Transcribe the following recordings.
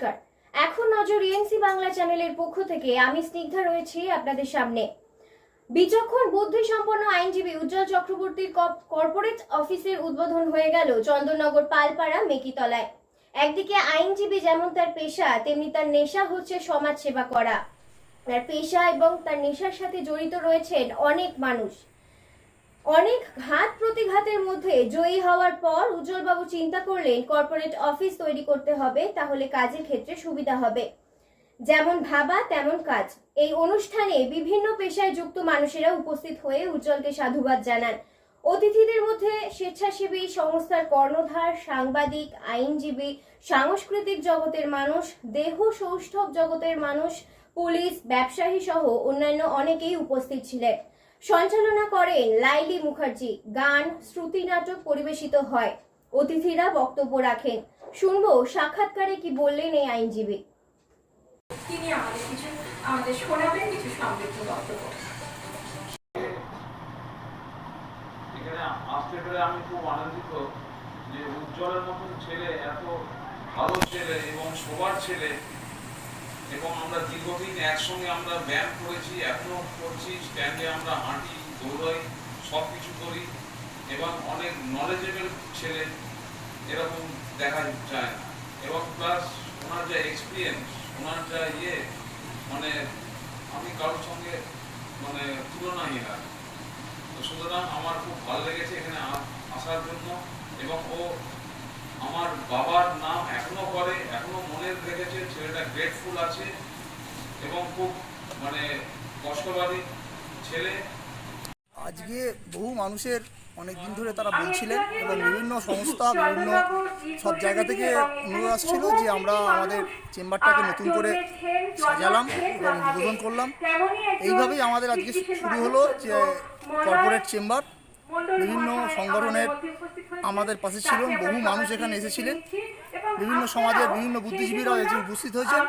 নমস্কার। এখন নজর ইএনসি বাংলা চ্যানেলের পক্ষ থেকে আমি স্নিগ্ধা রয়েছি আপনাদের সামনে। বিচক্ষণ বুদ্ধি সম্পন্ন আইনজীবী উজ্জ্বল চক্রবর্তীর কর্পোরেট অফিসের উদ্বোধন হয়ে গেল চন্দননগর পালপাড়া মেকিতলায়। একদিকে আইনজীবী যেমন তার পেশা, তেমনি তার নেশা হচ্ছে সমাজ সেবা করা। তার পেশা এবং তার নেশার সাথে জড়িত রয়েছেন অনেক মানুষ। অনেক ঘাত প্রতিঘাতের মধ্যে জয়ী হওয়ার পর উজ্জ্বলবাবু চিন্তা করলেন কর্পোরেট অফিস তৈরি করতে হবে, তাহলে কাজের ক্ষেত্রে সুবিধা হবে। যেমন ভাবা, তেমন কাজ। এই অনুষ্ঠানে বিভিন্ন পেশায় যুক্ত মানুষেরা উপস্থিত হয়ে উজ্জ্বলকে সাধুবাদ জানান। অতিথিদের মধ্যে স্বেচ্ছাসেবী সংস্থার কর্ণধার, সাংবাদিক, আইনজীবী, সাংস্কৃতিক জগতের মানুষ, দেহ সৌষ্ঠব জগতের মানুষ, পুলিশ, ব্যবসায়ী সহ অন্যান্য অনেকেই উপস্থিত ছিলেন। সঞ্চালনা করেন লাইলি মুখার্জি। গান শ্রুতি নাটক পরিবেশিত হয়। অতিথিরা বক্তব্য রাখেন। শুনব সাক্ষাৎকারে কি বললেন এই আইনজীবী। তিনি আমাদের কিছু আমাদের শোনাবেন কিছু সমৃদ্ধ বক্তব্য? এখানে আসতে পেরে আমি খুব আনন্দিত যে উজ্জ্বলের মতন ছেলে এত ভালো ছেলে এবং সবার ছেলে এবং আমরা দীর্ঘদিন একসঙ্গে আমরা ব্যায়াম করেছি এখনও করছি স্ট্যান্ডে আমরা হাঁটি, দৌড়াই সব কিছু করি এবং অনেক নলেজেবল ছেলে এরকম দেখা যায়। না এবং প্লাস ওনার যা এক্সপিরিয়েন্স ওনার যা ইয়ে মানে আমি কারোর সঙ্গে মানে তুলনাহীন আর সুতরাং আমার খুব ভালো লেগেছে এখানে আসার জন্য এবং ও আমার বাবার নাম এখনও করে এখনও মনে রেখেছে, ছেলেটা গ্রেটফুল আছে এবং খুব মানে কষ্টবাদী ছেলে। আজকে বহু মানুষের অনেক দিন ধরে তারা বলছিলেন এবং বিভিন্ন সংস্থা, বিভিন্ন সব জায়গা থেকে অনুরোধ আসছিল যে আমরা আমাদের চেম্বারটাকে নতুন করে সাজালাম এবং উদ্বোধন করলাম। এইভাবেই আমাদের আজকে শুরু হলো যে কর্পোরেট চেম্বার বিভিন্ন সংগঠনের আমাদের পাশে ছিল বহু মানুষ এখানে এসেছিলেন। বিভিন্ন সমাজের বিভিন্ন বুদ্ধিজীবীরাও এসে উপস্থিত হয়েছেন।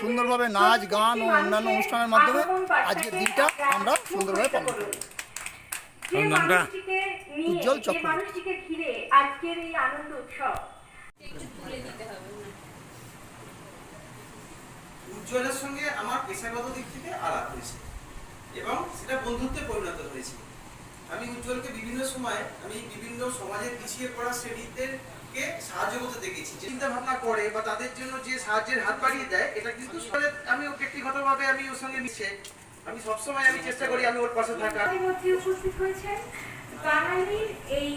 সুন্দরভাবে নাচ গান ও অন্যান্য অনুষ্ঠানের মাধ্যমে আজকের দিনটা আমরা সুন্দরভাবে পালন করি উজ্জ্বল চক্রবর্তী। আজকের এই আনন্দ উৎসব। উজ্জ্বলের সঙ্গে আমার পেশাগত দিক থেকে আলাপ হয়েছে এবং সেটা বন্ধুত্বে পরিণত হয়েছে। আমি উজ্জ্বলকে বিভিন্ন সময় আমি বিভিন্ন সমাজের পিছিয়ে পড়া শ্রেণীদেরকে সাহায্য করতে দেখেছি। চিন্তা ভাবনা করে বা তাদের জন্য যে সাহায্যের হাত বাড়িয়ে দেয় এটা কিন্তু আমি ব্যক্তিগতভাবে আমি ওর সঙ্গে মিশে আমি সবসময় আমি চেষ্টা করি আমি ওর পাশে উপস্থিত হয়েছেন বাঙালির এই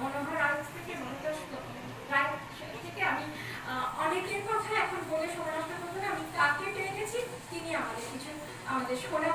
মনোহর আউট থেকে আমি অনেকের কথা এখন বলে কথা না, আমি তাকে পেয়ে গেছি তিনি আমাদের কিছু আমাদের বক্তব্য